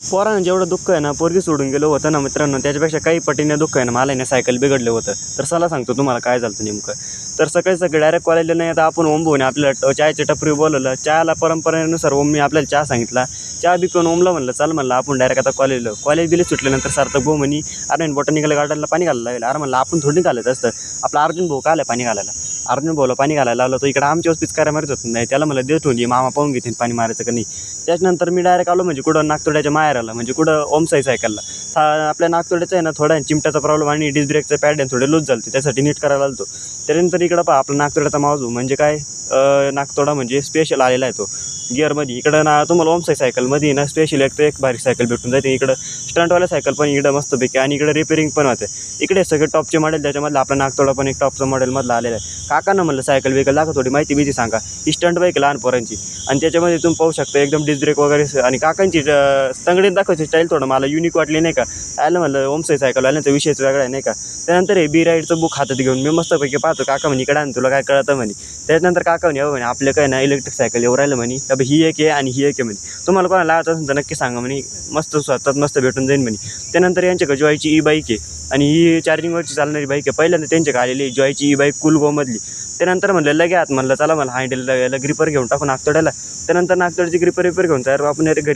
पोरानं जेवढं दुःख आहे ना पोरगी सोडून गेलो होतं ना मित्रांनो त्याच्यापेक्षा काही पटीने दुःख आहे ना मला ना सायकल बिघडलं होतं. तर चला सांगतो तुम्हाला काय झालं नेमकं. तर सकाळी सकाळी डायरेक्ट कॉलेजला नाही आता आपण ओम भाऊने आपल्याला ट- चायच्या टपरी बोलवलं. चहाला परंपरेनुसार ओमनी आपल्याला चहा सांगितला. चहा बी पिऊन ओमला म्हणलं चल म्हणलं आपण डायरेक्ट आता कॉलेजला कॉलेज बिले सुटल्यानंतर सार्थक भाऊ म्हणी अरे बॉटनिकल गार्डनला पाणी घालायला लागेल अरे म्हणलं आपण थोडी घालत असतं. आपला अर्जुन भाऊ का आला पाणी घालायला? अर्जुन भाऊला पाणी घालायला लावलं तो इकडे आमच्यावर पिचकाऱ्या मारत होत नाही. त्याला मला देत होती मामा पाहून घेतील पाणी मारायचं का नाही. त्याच्यानंतर मी डायरेक्ट आलो म्हणजे कुठं नागतोड्याच्या माहेराला म्हणजे कुठं ओमसाई सायकलला. सा- आपल्या नागतोड्याचं आहे ना थोडा चिमट्याचा प्रॉब्लेम आणि डिस्क ब्रेकचं पॅड आहे थोडे लूज झालते. त्यासाठी नीट करायला आलतो. त्यानंतर इकडं पहा आपला नागतोड्याचा मावजू म्हणजे काय? नागतोडा म्हणजे स्पेशल आलेला आहे तो. गिअरमध्ये इकडं ना तुम्हाला ओमसाई सायकलमध्ये ना स्पेशल एक तर एक भारी सायकल भेटून जाते. इकडं स्टंटवाल्या सायकल पण इकडं मस्तपैकी आणि इकडे रिपेअरिंग पण होते. इकडे सगळे टॉपचे मॉडेल त्याच्यामधलं आपला नागतोडा पण एक टॉपचं मॉडेलमधला आलेला आहे. काकांना म्हणलं सायकल बिकल दाखव थोडी माहिती बिती सांगा. ही स्टंट बाईक लहान पोरांची. आणि त्याच्यामध्ये तुम्ही पाहू शकता एकदम डिस्ब्रेक वगैरे आणि काकांची तंगडीत दाखवायची स्टाईल थोडं. मला युनिक वाटली नाही का? आलं म्हणलं ओमसाई सायकल आल्यानंतर विषयच वेगळा आहे नाही का? त्यानंतर हे बी राईडचं बुक हातात घेऊन मी मस्तपैकी पाहतो काका म्हणे इकडे आण तुला काय कळतं म्हणे. त्याच्यानंतर काका म्हणे "अहो," म्हणे आपलं काय ना इलेक्ट्रिक सायकल येऊ राहिलं म्हणे. का ही एक आहे आणि ही एक आहे म्हणे. तुम्हाला कोणाला लावायचं असेल तर नक्की सांगा म्हणे. मस्त स्वतःत मस्त भेटून जाईन म्हणे. त्यानंतर यांच्याकडे जॉयची ई बाईक आहे आणि ही चार्जिंगवरची चालणारी बाईक आहे. पहिल्यांदा त्यांच्याकडे आलेली आहे जॉयची ई बाईक कुलगोमधली त्यानंतर म्हणलं लगे आत म्हणलं चला मला हँडल ग्रिपर घेऊन टाकून नागतोड्याला. त्यानंतर नागतोडची ग्रिपर रिपेर घेऊन तयार आपण घरी